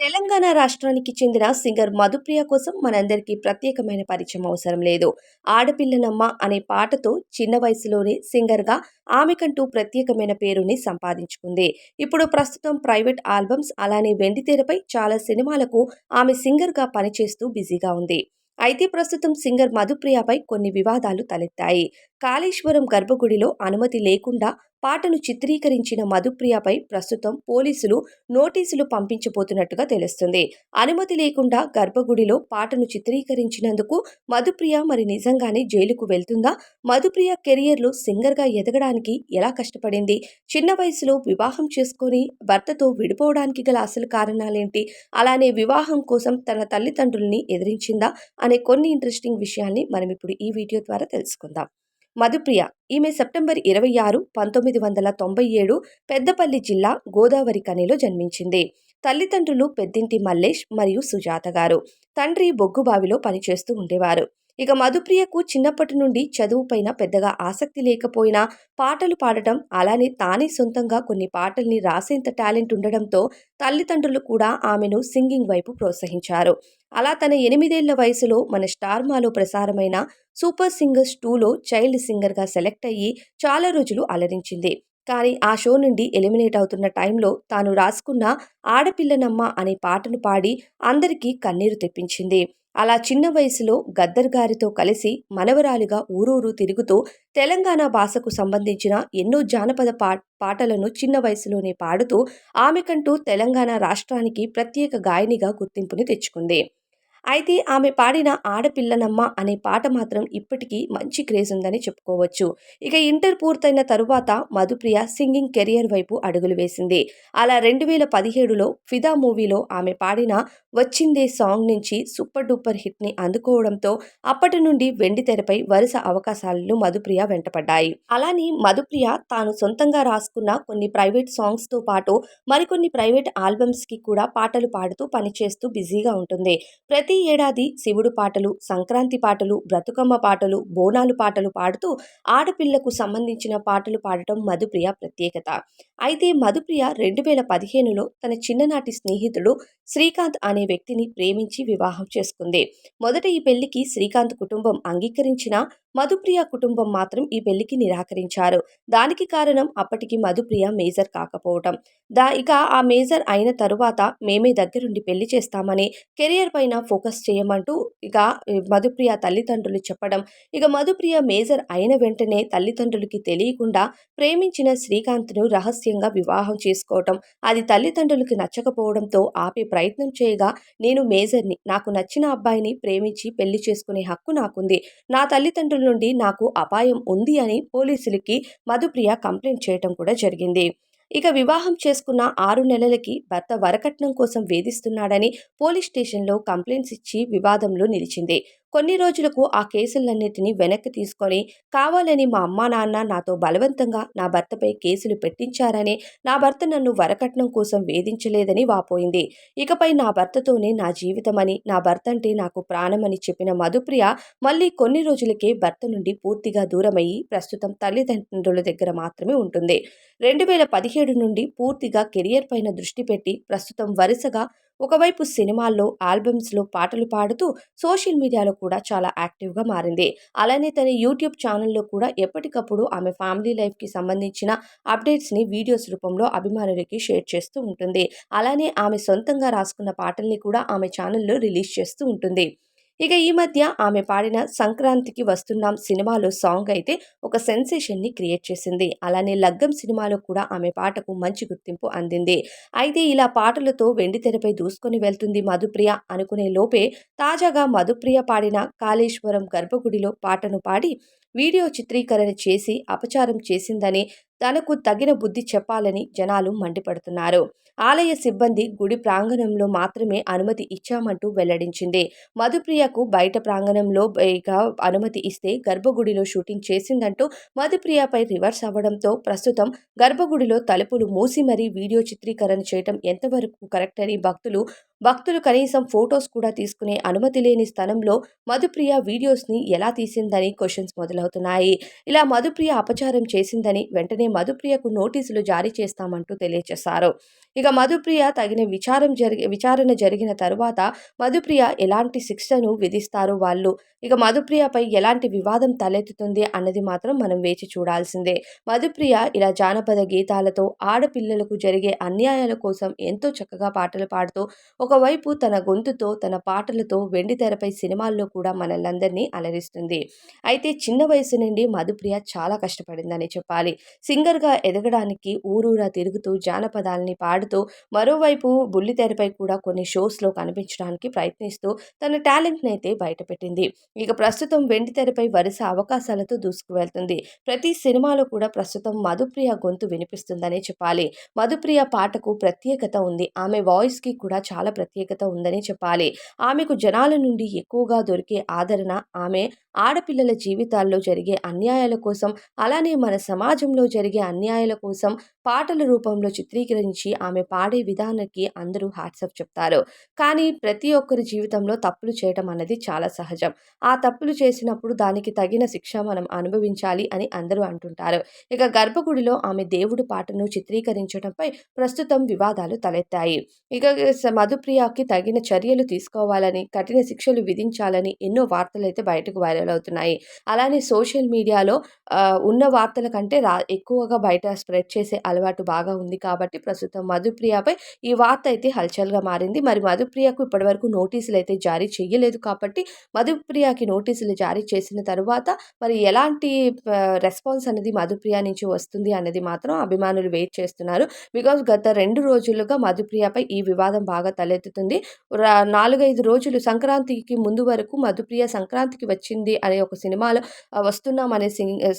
తెలంగాణ రాష్ట్రానికి చెందిన సింగర్ మధుప్రియ కోసం మనందరికీ ప్రత్యేకమైన పరిచయం అవసరం లేదు. ఆడపిల్లనమ్మ అనే పాటతో చిన్న వయసులోనే సింగర్గా ఆమెకంటూ ప్రత్యేకమైన పేరుని సంపాదించుకుంది. ఇప్పుడు ప్రస్తుతం ప్రైవేట్ ఆల్బమ్స్ అలానే వెండితెరపై చాలా సినిమాలకు ఆమె సింగర్గా పనిచేస్తూ బిజీగా ఉంది. అయితే ప్రస్తుతం సింగర్ మధుప్రియపై కొన్ని వివాదాలు తలెత్తాయి. కాళేశ్వరం గర్భగుడిలో అనుమతి లేకుండా పాటను చిత్రీకరించిన మధుప్రియపై ప్రస్తుతం పోలీసులు నోటీసులు పంపించబోతున్నట్టుగా తెలుస్తుంది. అనుమతి లేకుండా గర్భగుడిలో పాటను చిత్రీకరించినందుకు మధుప్రియ మరి నిజంగానే జైలుకు వెళ్తుందా? మధుప్రియ కెరియర్లో సింగర్గా ఎదగడానికి ఎలా కష్టపడింది? చిన్న వయసులో వివాహం చేసుకొని భర్తతో విడిపోవడానికి గల అసలు కారణాలేంటి? అలానే వివాహం కోసం తన తల్లిదండ్రుల్ని ఎదిరించిందా? అనే కొన్ని ఇంట్రెస్టింగ్ విషయాల్ని మనం ఇప్పుడు ఈ వీడియో ద్వారా తెలుసుకుందాం. మధుప్రియ. ఈమె సెప్టెంబర్ ఇరవై ఆరు పంతొమ్మిది వందల తొంభై ఏడు పెద్దపల్లి జిల్లా గోదావరి కనిలో జన్మించింది. తల్లిదండ్రులు పెద్దింటి మల్లేష్ మరియు సుజాత గారు. తండ్రి బొగ్గుబావిలో పనిచేస్తూ ఉండేవారు. ఇక మధుప్రియకు చిన్నప్పటి నుండి చదువుపైన పెద్దగా ఆసక్తి లేకపోయినా పాటలు పాడటం అలానే తానే సొంతంగా కొన్ని పాటల్ని రాసేంత టాలెంట్ ఉండడంతో తల్లిదండ్రులు కూడా ఆమెను సింగింగ్ వైపు ప్రోత్సహించారు. అలా తన ఎనిమిదేళ్ళ వయసులో మన స్టార్ మాలో ప్రసారమైన సూపర్ సింగర్స్ టూలో చైల్డ్ సింగర్గా సెలెక్ట్ అయ్యి చాలా రోజులు అలరించింది. కానీ ఆ షో నుండి ఎలిమినేట్ అవుతున్న టైంలో తాను రాసుకున్న ఆడపిల్లనమ్మ అనే పాటను పాడి అందరికీ కన్నీరు తెప్పించింది. అలా చిన్న వయసులో గద్దర్ గారితో కలిసి మనవరాలిగా ఊరూరు తిరుగుతూ తెలంగాణ భాషకు సంబంధించిన ఎన్నో జానపద పా పాటలను చిన్న వయసులోనే పాడుతూ ఆమెకంటూ తెలంగాణ రాష్ట్రానికి ప్రత్యేక గాయనిగా గుర్తింపుని తెచ్చుకుంది. అయితే ఆమె పాడిన ఆడపిల్లనమ్మ అనే పాట మాత్రం ఇప్పటికీ మంచి క్రేజ్ ఉందని చెప్పుకోవచ్చు. ఇక ఇంటర్ పూర్తయిన తరువాత మధుప్రియ సింగింగ్ కెరియర్ వైపు అడుగులు వేసింది. అలా రెండు వేల పదిహేడులో ఫిదా మూవీలో ఆమె పాడిన వచ్చిందే సాంగ్ నుంచి సూపర్ డూపర్ హిట్ని అందుకోవడంతో అప్పటి నుండి వెండి తెరపై వరుస అవకాశాలను మధుప్రియ వెంటపడ్డాయి. అలానే మధుప్రియ తాను సొంతంగా రాసుకున్న కొన్ని ప్రైవేట్ సాంగ్స్తో పాటు మరికొన్ని ప్రైవేట్ ఆల్బమ్స్కి కూడా పాటలు పాడుతూ పనిచేస్తూ బిజీగా ఉంటుంది. ప్రతి ప్రతి ఏడాది శివుడు పాటలు సంక్రాంతి పాటలు బ్రతుకమ్మ పాటలు బోనాలు పాటలు పాడుతూ ఆడపిల్లకు సంబంధించిన పాటలు పాడటం మధుప్రియ ప్రత్యేకత. అయితే మధుప్రియ రెండు వేల పదిహేనులో తన చిన్ననాటి స్నేహితుడు శ్రీకాంత్ అనే వ్యక్తిని ప్రేమించి వివాహం చేసుకుంది. మొదట ఈ పెళ్ళికి శ్రీకాంత్ కుటుంబం అంగీకరించిన మధుప్రియ కుటుంబం మాత్రం ఈ పెళ్ళికి నిరాకరించారు. దానికి కారణం అప్పటికి మధుప్రియ మేజర్ కాకపోవటం. దా ఇక ఆ మేజర్ అయిన తరువాత మేమే దగ్గరుండి పెళ్ళి చేస్తామని కెరియర్ పైన ఫోకస్ చేయమంటూ ఇక మధుప్రియ తల్లిదండ్రులు చెప్పడం. ఇక మధుప్రియ మేజర్ అయిన వెంటనే తల్లిదండ్రులకి తెలియకుండా ప్రేమించిన శ్రీకాంత్ను రహస్యంగా వివాహం చేసుకోవటం. అది తల్లిదండ్రులకి నచ్చకపోవడంతో ఆపే ప్రయత్నం చేయగా నేను మేజర్ని నాకు నచ్చిన అబ్బాయిని ప్రేమించి పెళ్ళి చేసుకునే హక్కు నాకుంది. నా తల్లిదండ్రులు నుండి నాకు అపాయం ఉంది అని పోలీసులకి మధుప్రియ కంప్లైంట్ చేయటం కూడా జరిగింది. ఇక వివాహం చేసుకున్న ఆరు నెలలకి భర్త వరకట్నం కోసం వేధిస్తున్నాడని పోలీస్ స్టేషన్లో కంప్లైంట్స్ ఇచ్చి వివాదంలో నిలిచింది. కొన్ని రోజులకు ఆ కేసులన్నిటినీ వెనక్కి తీసుకొని కావాలని మా అమ్మా నాన్న నాతో బలవంతంగా నా భర్తపై కేసులు పెట్టించారని నా భర్త నన్ను వరకట్నం కోసం వేధించలేదని వాపోయింది. ఇకపై నా భర్తతోనే నా జీవితమని నా భర్త అంటే నాకు ప్రాణమని చెప్పిన మధుప్రియ మళ్ళీ కొన్ని రోజులకే భర్త నుండి పూర్తిగా దూరమయ్యి ప్రస్తుతం తల్లిదండ్రుల దగ్గర మాత్రమే ఉంటుంది. రెండు వేల పదిహేడు నుండి పూర్తిగా కెరియర్ పైన దృష్టి పెట్టి ప్రస్తుతం వరుసగా ఒకవైపు సినిమాల్లో ఆల్బమ్స్లో పాటలు పాడుతూ సోషల్ మీడియాలో కూడా చాలా యాక్టివ్గా మారింది. అలానే తన యూట్యూబ్ ఛానల్లో కూడా ఎప్పటికప్పుడు ఆమె ఫ్యామిలీ లైఫ్కి సంబంధించిన అప్డేట్స్ని వీడియోస్ రూపంలో అభిమానులకి షేర్ చేస్తూ ఉంటుంది. అలానే ఆమె సొంతంగా రాసుకున్న పాటల్ని కూడా ఆమె ఛానల్లో రిలీజ్ చేస్తూ ఉంటుంది. ఇక ఈ మధ్య ఆమె పాడిన సంక్రాంతికి వస్తున్నాం సినిమాలో సాంగ్ అయితే ఒక సెన్సేషన్ని క్రియేట్ చేసింది. అలానే లగ్గం సినిమాలో కూడా ఆమె పాటకు మంచి గుర్తింపు అందింది. అయితే ఇలా పాటలతో వెండి తెరపై దూసుకొని వెళ్తుంది మధుప్రియ అనుకునే లోపే తాజాగా మధుప్రియ పాడిన కాళేశ్వరం గర్భగుడిలో పాటను పాడి వీడియో చిత్రీకరణ చేసి అపచారం చేసిందని తనకు తగిన బుద్ధి చెప్పాలని జనాలు మండిపడుతున్నారు. ఆలయ సిబ్బంది గుడి ప్రాంగణంలో మాత్రమే అనుమతి ఇచ్చామంటూ వెల్లడించింది. మధుప్రియకు బయట ప్రాంగణంలో అనుమతి ఇస్తే గర్భగుడిలో షూటింగ్ చేసిందంటూ మధుప్రియపై రివర్స్ అవ్వడంతో ప్రస్తుతం గర్భగుడిలో తలుపులు మూసి మరీ వీడియో చిత్రీకరణ చేయడం ఎంతవరకు కరెక్ట్ అని భక్తులు భక్తులు కనీసం ఫొటోస్ కూడా తీసుకునే అనుమతి లేని స్థలంలో మధుప్రియ వీడియోస్ని ఎలా తీసిందని క్వశ్చన్స్ మొదలవుతున్నాయి. ఇలా మధుప్రియ అపచారం చేసిందని వెంటనే మధుప్రియకు నోటీసులు జారీ చేస్తామంటూ తెలియజేశారు. ఇక మధుప్రియ తగిన విచారం జరిగి విచారణ జరిగిన తరువాత మధుప్రియ ఎలాంటి శిక్షను విధిస్తారు వాళ్ళు. ఇక మధుప్రియపై ఎలాంటి వివాదం తలెత్తుతుంది అన్నది మాత్రం మనం వేచి చూడాల్సిందే. మధుప్రియ ఇలా జానపద గీతాలతో ఆడపిల్లలకు జరిగే అన్యాయాల కోసం ఎంతో చక్కగా పాటలు పాడుతూ ఒకవైపు తన గొంతుతో తన పాటలతో వెండి తెరపై సినిమాల్లో కూడా మనల్లందరినీ అలరిస్తుంది. అయితే చిన్న వయసు నుండి మధుప్రియ చాలా కష్టపడిందని చెప్పాలి. సింగర్గా ఎదగడానికి ఊరూరా తిరుగుతూ జానపదాలని పాడుతూ మరోవైపు బుల్లితెరపై కూడా కొన్ని షోస్లో కనిపించడానికి ప్రయత్నిస్తూ తన టాలెంట్ని అయితే బయటపెట్టింది. ఇక ప్రస్తుతం వెండి తెరపై వరుస అవకాశాలతో దూసుకువెళ్తుంది. ప్రతి సినిమాలో కూడా ప్రస్తుతం మధుప్రియ గొంతు వినిపిస్తుందనే చెప్పాలి. మధుప్రియ పాటకు ప్రత్యేకత ఉంది. ఆమె వాయిస్కి కూడా చాలా ప్రత్యేకత ఉందని చెప్పాలి. ఆమెకు జనాల నుండి ఎక్కువగా దొరికే ఆదరణ ఆమె ఆడపిల్లల జీవితాల్లో జరిగే అన్యాయాల కోసం అలానే మన సమాజంలో జరిగే అన్యాయాల కోసం పాటల రూపంలో చిత్రీకరించి ఆమె పాడే విధానానికి అందరూ హ్యాట్సప్ చెప్తారు. కానీ ప్రతి ఒక్కరి జీవితంలో తప్పులు చేయటం అన్నది చాలా సహజం. ఆ తప్పులు చేసినప్పుడు దానికి తగిన శిక్ష మనం అనుభవించాలి అని అందరూ అంటుంటారు. ఇక గర్భగుడిలో ఆమె దేవుడి పాటను చిత్రీకరించడంపై ప్రస్తుతం వివాదాలు తలెత్తాయి. ఇక మధుప్రియకి తగిన చర్యలు తీసుకోవాలని కఠిన శిక్షలు విధించాలని ఎన్నో వార్తలు అయితే బయటకు వైరల్ అవుతున్నాయి. అలానే సోషల్ మీడియాలో ఉన్న వార్తల కంటే రా ఎక్కువగా బయట స్ప్రెడ్ చేసే అలవాటు బాగా ఉంది కాబట్టి ప్రస్తుతం మధుప్రియపై ఈ వార్త అయితే హల్చల్గా మారింది. మరి మధుప్రియకు ఇప్పటివరకు నోటీసులు అయితే జారీ చేయలేదు కాబట్టి మధుప్రియకి నోటీసులు జారీ చేసిన తరువాత మరి ఎలాంటి రెస్పాన్స్ అనేది మధుప్రియ నుంచి వస్తుంది అనేది మాత్రం అభిమానులు వెయిట్ చేస్తున్నారు. బికాజ్ గత రెండు రోజులుగా మధుప్రియపై ఈ వివాదం బాగా తలెత్తుతుంది. నాలుగైదు రోజులు సంక్రాంతికి ముందు వరకు మధుప్రియ సంక్రాంతికి వచ్చింది అనే ఒక సినిమాలో వస్తున్నాం అనే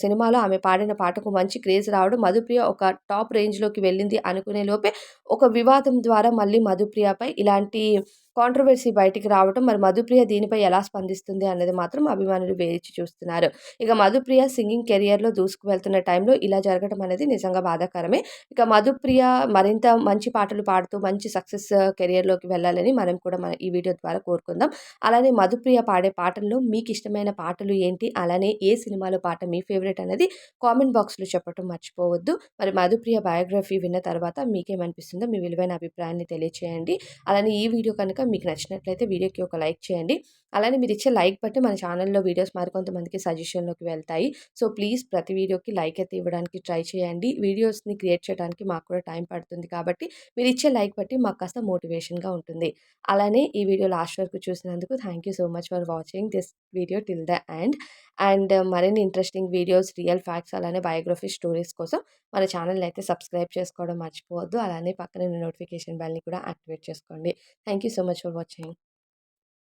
సినిమాలో ఆమె పాడిన పాటకు మంచి క్రేజ్ రావడం మధుప్రియ ఒక టాప్ రేంజ్లోకి వెళ్ళింది అనుకునే లోపే ఒక వివాదం ద్వారా మళ్ళీ మధుప్రియపై ఇలాంటి కాంట్రవర్సీ బయటికి రావటం మరి మధుప్రియ దీనిపై ఎలా స్పందిస్తుంది అన్నది మాత్రం అభిమానులు వేచి చూస్తున్నారు. ఇక మధుప్రియ సింగింగ్ కెరియర్లో దూసుకు వెళ్తున్న టైంలో ఇలా జరగడం అనేది నిజంగా బాధాకరమే. ఇక మధుప్రియ మరింత మంచి పాటలు పాడుతూ మంచి సక్సెస్ కెరియర్లోకి వెళ్ళాలని మనం కూడా మన ఈ వీడియో ద్వారా కోరుకుందాం. అలానే మధుప్రియ పాడే పాటల్లో మీకు ఇష్టమైన పాటలు ఏంటి? అలానే ఏ సినిమాలో పాట మీ ఫేవరెట్ అనేది కామెంట్ బాక్స్లో చెప్పడం మర్చిపోవద్దు. మరి మధుప్రియ బయోగ్రఫీ విన్న తర్వాత మీకేమనిపిస్తుందో మీ విలువైన అభిప్రాయాన్ని తెలియచేయండి. అలానే ఈ వీడియో కనుక మీకు నచ్చినట్లయితే వీడియోకి ఒక లైక్ చేయండి. అలానే మీరు ఇచ్చే లైక్ బట్టి మన ఛానల్లో వీడియోస్ మరికొంతమందికి సజెషన్లోకి వెళ్తాయి. సో ప్లీజ్ ప్రతి వీడియోకి లైక్ అయితే ఇవ్వడానికి ట్రై చేయండి. వీడియోస్ని క్రియేట్ చేయడానికి మాకు కూడా టైం పడుతుంది కాబట్టి మీరు ఇచ్చే లైక్ బట్టి మాకు కాస్త మోటివేషన్గా ఉంటుంది. అలానే ఈ వీడియో లాస్ట్ వరకు చూసినందుకు thank you so much for watching this video till the end. And మరిన్ని ఇంట్రెస్టింగ్ వీడియోస్ రియల్ ఫ్యాక్ట్స్ అలానే బయోగ్రఫీ స్టోరీస్ కోసం మన ఛానల్ని అయితే సబ్స్క్రైబ్ చేసుకోవడం మర్చిపోవద్దు. అలానే పక్కన నోటిఫికేషన్ బెల్ని కూడా యాక్టివేట్ చేసుకోండి. Thank you so much. For watching